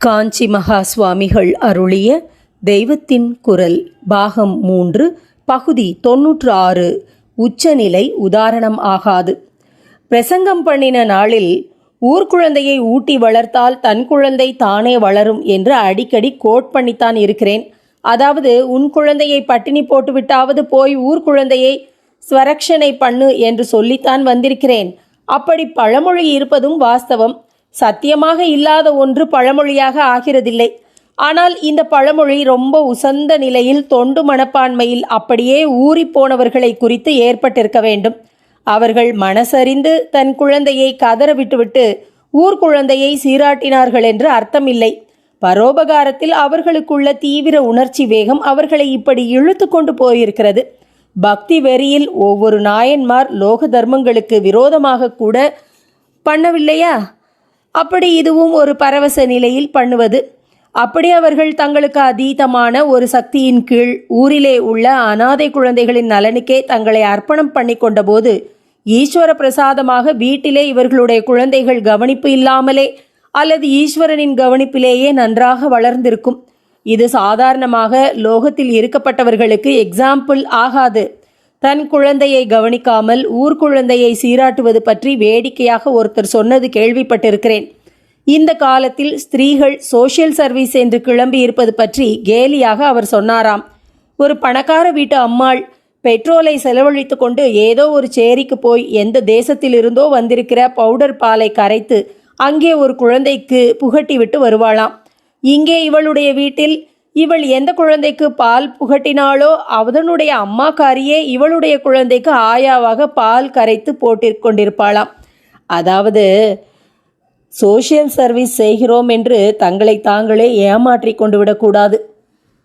காஞ்சி மகா சுவாமிகள் அருளிய தெய்வத்தின் குரல் பாகம் மூன்று பகுதி தொன்னூற்று ஆறு உச்சநிலை உதாரணம் ஆகாது. பிரசங்கம் பண்ணின நாளில் ஊர்க்குழந்தையை ஊட்டி வளர்த்தால் தன் குழந்தை தானே வளரும் என்று அடிக்கடி கோட் பண்ணித்தான் இருக்கிறேன். அதாவது உன் குழந்தையை பட்டினி போட்டுவிட்டாவது போய் ஊர்க்குழந்தையை ஸ்வரக்ஷனை பண்ணு என்று சொல்லித்தான் வந்திருக்கிறேன். அப்படி பழமொழி இருப்பதும் வாஸ்தவம். சத்தியமாக இல்லாத ஒன்று பழமொழியாக ஆகிறதில்லை. ஆனால் இந்த பழமொழி ரொம்ப உசந்த நிலையில் தொண்டு மனப்பான்மையில் அப்படியே ஊறிப் போனவர்களை குறித்து ஏற்பட்டிருக்க வேண்டும். அவர்கள் மனசறிந்து தன் குழந்தையை கதற விட்டுவிட்டு ஊர்க்குழந்தையை சீராட்டினார்கள் என்று அர்த்தமில்லை. பரோபகாரத்தில் அவர்களுக்குள்ள தீவிர உணர்ச்சி வேகம் அவர்களை இப்படி இழுத்து கொண்டு போயிருக்கிறது. பக்தி வெறியில் ஒவ்வொரு நாயன்மார் லோக தர்மங்களுக்கு விரோதமாக கூட பண்ணவில்லையா? அப்படி இதுவும் ஒரு பரவச நிலையில் பண்ணுவது. அப்படி அவர்கள் தங்களுக்கு அதீதமான ஒரு சக்தியின் கீழ் ஊரிலே உள்ள அனாதை குழந்தைகளின் நலனுக்கே தங்களை அர்ப்பணம் பண்ணி கொண்டபோது ஈஸ்வர பிரசாதமாக வீட்டிலே இவர்களுடைய குழந்தைகள் கவனிப்பு இல்லாமலே அல்லது ஈஸ்வரனின் கவனிப்பிலேயே நன்றாக வளர்ந்திருக்கும். இது சாதாரணமாக லோகத்தில் இருக்கப்பட்டவர்களுக்கு எக்ஸாம்பிள் ஆகாது. தன் குழந்தையை கவனிக்காமல் ஊர்க்குழந்தையை சீராட்டுவது பற்றி வேடிக்கையாக ஒருத்தர் சொன்னது கேள்விப்பட்டிருக்கிறேன். இந்த காலத்தில் ஸ்திரீகள் சோஷியல் சர்வீஸ் என்று கிளம்பி இருப்பது பற்றி கேலியாக அவர் சொன்னாராம். ஒரு பணக்கார வீட்டு அம்மாள் பெட்ரோலை செலவழித்து கொண்டு ஏதோ ஒரு சேரிக்கு போய் எந்த தேசத்திலிருந்தோ வந்திருக்கிற பவுடர் பாலை கரைத்து அங்கே ஒரு குழந்தைக்கு புகட்டி விட்டு வருவாளாம். இங்கே இவளுடைய வீட்டில் இவள் எந்த குழந்தைக்கு பால் புகட்டினாளோ அவதனுடைய அம்மாக்காரியே இவளுடைய குழந்தைக்கு ஆயாவாக பால் கரைத்து போட்டிருக்கொண்டிருப்பாளாம் அதாவது சோஷியல் சர்வீஸ் செய்கிறோம் என்று தங்களை தாங்களே ஏமாற்றி கொண்டு விடக்கூடாது.